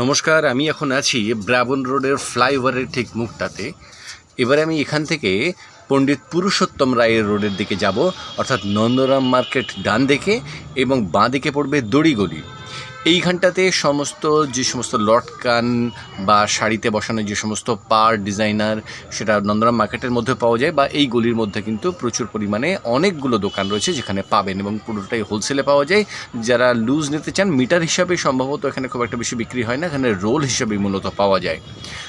নমস্কার, আমি এখন আছি ব্রাবন রোডের ফ্লাইওভারের ঠিক মুখটাতে। এবারে আমি এখান থেকে পণ্ডিত পুরুষোত্তম রায়ের রোডের দিকে যাব, অর্থাৎ নন্দরাম মার্কেট ডান দিকে এবং বাঁ দিকে পড়বে দড়িগলি। এইখানটাতে সমস্ত যে সমস্ত লটকান বা শাড়িতে বসানো যে সমস্ত পার ডিজাইনার, সেটা নন্দরাম মার্কেটের মধ্যে পাওয়া যায় বা এই গলির মধ্যে কিন্তু প্রচুর পরিমাণে অনেকগুলো দোকান রয়েছে যেখানে পাবেন এবং পুরোটাই হোলসেলে পাওয়া যায়। যারা লুজ নিতে চান মিটার হিসাবে সম্ভবত এখানে খুব একটা বেশি বিক্রি হয় না, এখানে রোল হিসাবে মূলত পাওয়া যায়।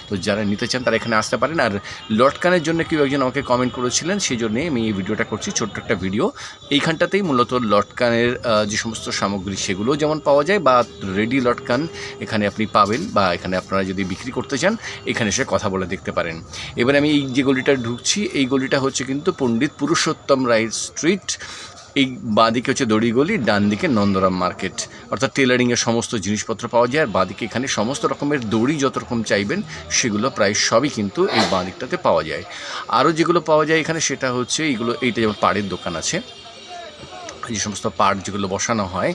তো যারা নিতে চান তারা এখানে আসতে পারেন। আর লটকানের জন্য কেউ একজন আমাকে কমেন্ট করেছিলেন, সেই জন্যে আমি এই ভিডিওটা করছি, ছোট্ট একটা ভিডিও। এইখানটাতেই মূলত লটকানের যে সমস্ত সামগ্রী সেগুলোও যেমন পাওয়া যায় বা রেডি লটকান এখানে আপনি পাবেন বা এখানে আপনারা যদি বিক্রি করতে চান, এখানে এসে কথা বলে দেখতে পারেন। এবার আমি এই যে গলিটা ঢুকছি, এই গলিটা হচ্ছে কিন্তু পণ্ডিত পুরুষোত্তম রায় স্ট্রিট এই বাঁদিকে হচ্ছে দড়িগলি ডান দিকে নন্দরাম মার্কেট অর্থাৎ টেলারিংয়ের সমস্ত জিনিসপত্র পাওয়া যায়, আর বাঁদিকে এখানে সমস্ত রকমের দড়ি যত রকম চাইবেন, সেগুলো প্রায় সবই কিন্তু এই বাঁদিকটাতে পাওয়া যায়। আরও যেগুলো পাওয়া যায় এখানে, সেটা হচ্ছে এইগুলো, এইটা যেমন পাড়ের দোকান আছে। যে সমস্ত পার্ট যেগুলো বসানো হয়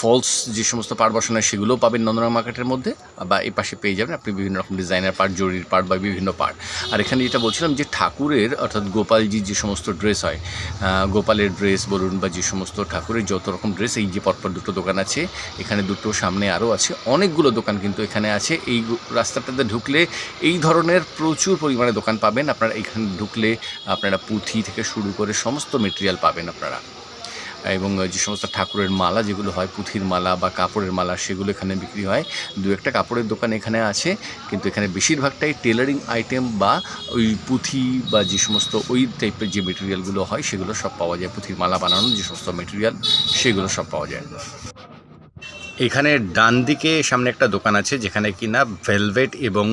ফলস যে সমস্ত পার্ট বসানো হয়, সেগুলোও পাবেন নন্দরাম মার্কেটের মধ্যে, বা এই পাশে পেয়ে যাবেন আপনি বিভিন্ন রকম ডিজাইনার পার্ট জরির পার্ট বা বিভিন্ন পার্ট আর এখানে যেটা বলছিলাম যে ঠাকুরের, অর্থাৎ গোপালজির যে সমস্ত ড্রেস হয় গোপালের ড্রেস বলুন বা যে সমস্ত ঠাকুরের যত রকম ড্রেস এই যে পরপর দুটো দোকান আছে, এখানে দুটো সামনে আরও আছে, অনেকগুলো দোকান কিন্তু এখানে আছে। এই রাস্তাটাতে ঢুকলে এই ধরনের প্রচুর পরিমাণে দোকান পাবেন। আপনারা এখানে ঢুকলে আপনারা পুঁথি থেকে শুরু করে সমস্ত মেটেরিয়াল পাবেন আপনারা। এবং যে সমস্ত ঠাকুরের মালা যেগুলো হয়, পুঁথির মালা বা কাপড়ের মালা, সেগুলো এখানে বিক্রি হয়। দু একটা কাপড়ের দোকান এখানে আছে, কিন্তু এখানে বেশিরভাগটাই টেলারিং আইটেম বা ওই পুঁথি বা যে সমস্ত ওই টাইপের যে মেটেরিয়ালগুলো হয়, সেগুলো সব পাওয়া যায়। পুঁথির মালা বানানোর যে সমস্ত মেটেরিয়াল সেগুলো সব পাওয়া যায়। এখানে ডান দিকে সামনে একটা দোকান আছে, যেখানে কিনা ভেলভেট এবং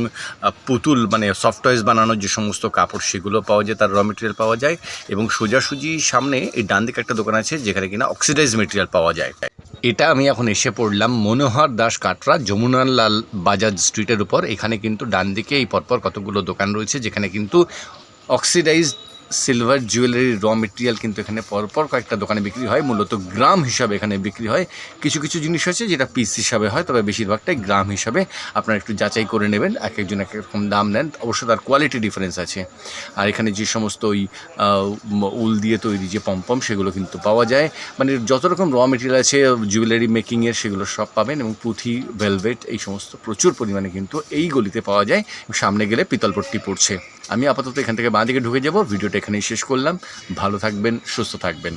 পুতুল মানে সফট টয়েস বানানোর যে সমস্ত কাপড় সেগুলো পাওয়া যায়, তার র মেটেরিয়াল পাওয়া যায় এবং সোজাসুজি সামনে এই ডান দিকে একটা দোকান আছে, যেখানে কিনা অক্সিডাইজ মেটেরিয়াল পাওয়া যায়। এটা আমি এখন এসে পড়লাম মনোহর দাস কাটরা যমুনালাল বাজাজ স্ট্রিটের উপর। এখানে কিন্তু ডান দিকে এই পরপর কতগুলো দোকান রয়েছে, যেখানে কিন্তু অক্সিডাইজড সিলভার জুয়েলারি র মেটেরিয়াল কিন্তু এখানে পরপর কয়েকটা দোকানে বিক্রি হয়। মূলত গ্রাম হিসাবে এখানে বিক্রি হয়। কিছু কিছু জিনিস আছে যেটা পিস হিসাবে হয়, তবে বেশিরভাগটাই গ্রাম হিসাবে। আপনারা একটু যাচাই করে নেবেন, এক একজন এক এক রকম দাম নেন। অবশ্য তার কোয়ালিটি ডিফারেন্স আছে। আর এখানে যে সমস্ত ওই উল দিয়ে তৈরি যে পম্পম সেগুলো কিন্তু পাওয়া যায়। মানে যত রকম র মেটেরিয়াল আছে জুয়েলারি মেকিংয়ের সেগুলো সব পাবেন এবং পুঁথি ভেলভেট এই সমস্ত প্রচুর পরিমাণে কিন্তু এই গলিতে পাওয়া যায়। সামনে গেলে পিতলপট্টি পড়ছে। আমি আপাতত এখান থেকে বাঁ দিকে ঢুকে যাব। ভিডিওটা এখানেই শেষ করলাম। ভালো থাকবেন, সুস্থ থাকবেন